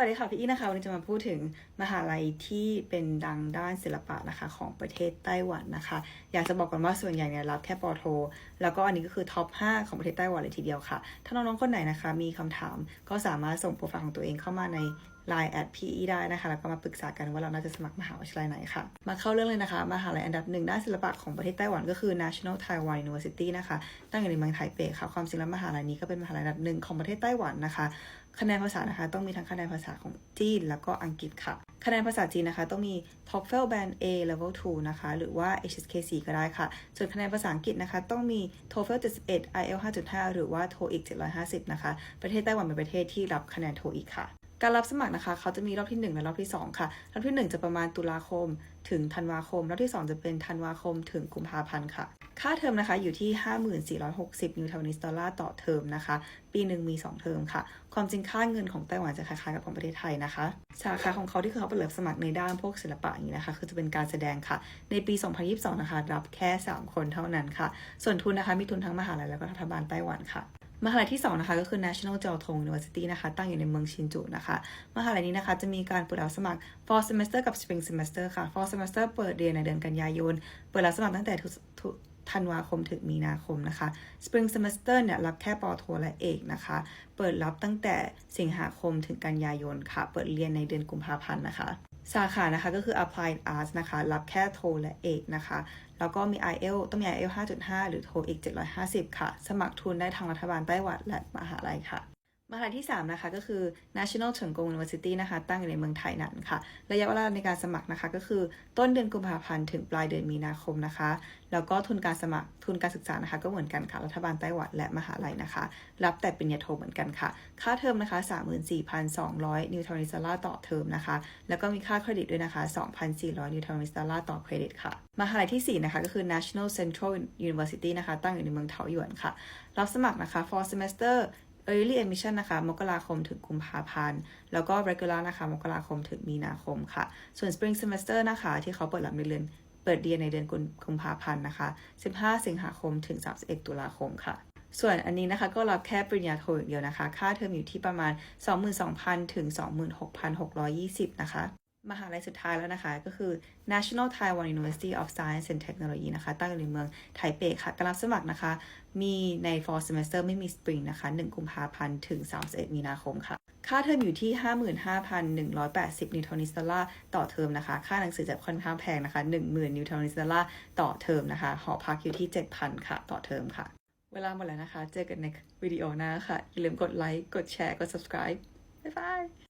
วัสดีค่ะพี่อีนะคะวันนี้จะมาพูดถึงมหาลัยที่เป็นดังด้านศิลปะนะคะของประเทศไต้หวันนะคะ อยากจะบอกก่อนว่าส่วนใหญ่เนี่ยรับแค่ปอโท แล้วก็อันนี้ก็คือท็อป 5 ของประเทศไต้หวันเลยทีเดียวค่ะ ถ้าน้องๆคนไหนนะคะ มีคำถามก็สามารถส่งโปรไฟล์ของตัวเองเข้ามาใน Line at PE ได้นะคะ แล้วก็มาปรึกษากันว่าเราน่าจะสมัครมหาวิทยาลัยไหนค่ะ มาเข้าเรื่องเลยนะคะมหาลัยอันดับหนึ่งด้านศิลปะของประเทศไต้หวันก็คือ National Taiwan University นะคะ ตั้งอยู่ในเมืองไทเปค่ะ ความจริงแล้วมหาลัยนี้ก็เป็นมหาลัยอันดับหนึ่งของประเทศไต้หวันนะคะ คะแนนภาษานะคะ ต้องมีทั้งคะแนนภาษาของจีนแล้วก็อังกฤษค่ะคะแนนภาษาจีนนะคะ ต้องมี TOEFL Band A Level 2 นะคะ หรือว่า HSK4 ก็ได้ค่ะ ส่วนคะแนนภาษาอังกฤษนะคะ ต้องมี TOEFL 71 IELTS 5.5 หรือว่า TOEIC 750 นะคะ ประเทศไต้หวันเป็นประเทศที่รับคะแนน TOEIC ค่ะ การรับสมัครนะคะ เขาจะมีรอบที่ 1 และรอบที่ 2 ค่ะ รอบที่ 1 จะประมาณตุลาคม ถึงธันวาคม รอบที่ 2 จะเป็นธันวาคม ถึงกุมภาพันธ์ค่ะ ค่าเทอมนะคะอยู่ที่ 5460นิวเทลนิสดอลลาร์ต่อเทอมนะคะ ปีหนึ่งมี 2 เทอมค่ะ ความจริงค่าเงินของไต้หวันจะคล้ายๆกับของประเทศไทยนะคะ สาขาของเขาที่เขาเปิดรับสมัครในด้านพวกศิลปะอย่างนี้นะคะ คือจะเป็นการแสดงค่ะ ในปี 2022 นะคะ รับแค่ 3 คนเท่านั้นค่ะ ส่วนทุนนะคะมีทุนทั้งมหาลัยแล้วก็รัฐบาลไต้หวันค่ะ มหาลัยที่2นะคะก็คือ National j a o t o n g University นะคะตั้งอยู่ในเมืองชินจูนะคะมหาลัยนี้นะคะจะมีการเปิดรับสมัคร fall semester กับ spring semester ค่ะ fall semester เปิดเรียนในเดือนกันยายน เปิดรับสมัครตั้งแต่ทุทุธันวาคมถึงมีนาคมนะคะ spring semester เนี่ยรับแค่ปอโทและเอกนะคะ เปิดรับตั้งแต่สิงหาคมถึงกันยายนค่ะ เปิดเรียนในเดือนกุมภาพันธ์นะคะ สาขานะคะก็คือ applied arts นะคะ รับแค่โทและเอกนะคะ แล้วก็มี IEL ต้องมี IEL 5.5 หรือโทเอก750 ค่ะ สมัครทุนได้ทางรัฐบาลไต้หวันและมหาลัยค่ะ มหาลัยที่ 3 นะคะก็คือ National เฉิงกง University นะคะ ตั้งอยู่ในเมืองไทยนั้นค่ะ ระยะเวลาในการสมัครนะคะก็คือต้นเดือนกุมภาพันธ์ถึงปลายเดือนมีนาคมนะคะ แล้วก็ทุนการสมัครทุนการศึกษานะคะ ก็เหมือนกันค่ะ รัฐบาลไต้หวันและมหาลัยนะคะ รับแต่ปริญญาโทเหมือนกันค่ะ ค่าเทอมนะคะ 34,200 นิวทรอนิสดอลลาร์ต่อเทอมนะคะ แล้วก็มีค่าเครดิตด้วยนะคะ 2,400 นิวทรอนิสดอลลาร์ต่อเครดิตค่ะ มหาลัยที่ 4 นะคะก็คือ National Central University นะคะ ตั้งอยู่ในเมืองเถาหยวนค่ะ รับสมัครนะคะ for semester early admission นะคะ มกราคมถึงกุมภาพันธ์ แล้วก็ regular นะคะ มกราคมถึงมีนาคมค่ะ ส่วน spring semester นะคะ ที่เขาเปิดรับในเดือน เปิดเรียนในเดือนกุมภาพันธ์นะคะ 15 สิงหาคมถึง 31 ตุลาคมค่ะส่วนอันนี้นะคะก็รับแค่ปริญญาโทอย่างเดียวนะคะ ค่าเทอมอยู่ที่ประมาณ 22,000 ถึง 26,620 นะคะ มหาลัยสุดท้ายแล้วนะคะ ก็คือ National Taiwan University of Science and Technology นะคะ ตั้งอยู่ในเมืองไทเปค่ะการรับสมัครนะคะ มีใน fall semester ไม่มี spring นะคะ 1 กุมภาพันธ์ถึง 31 มีนาคมค่ะ ค่าเทอมอยู่ที่ 55,180 นิวทรอนิสดอลาร์ต่อเทอมนะคะ ค่าหนังสือจะค่อนข้างแพงนะคะ 10,000 นิวทรอนิสดอลลาร์ต่อเทอมนะคะ หอพักอยู่ที่ 7,000 ค่ะ ต่อเทอมค่ะ เวลาหมดแล้วนะคะ เจอกันในวิดีโอหน้าค่ะ อย่าลืมกดไลค์ กดแชร์ กด subscribe บ๊ายบาย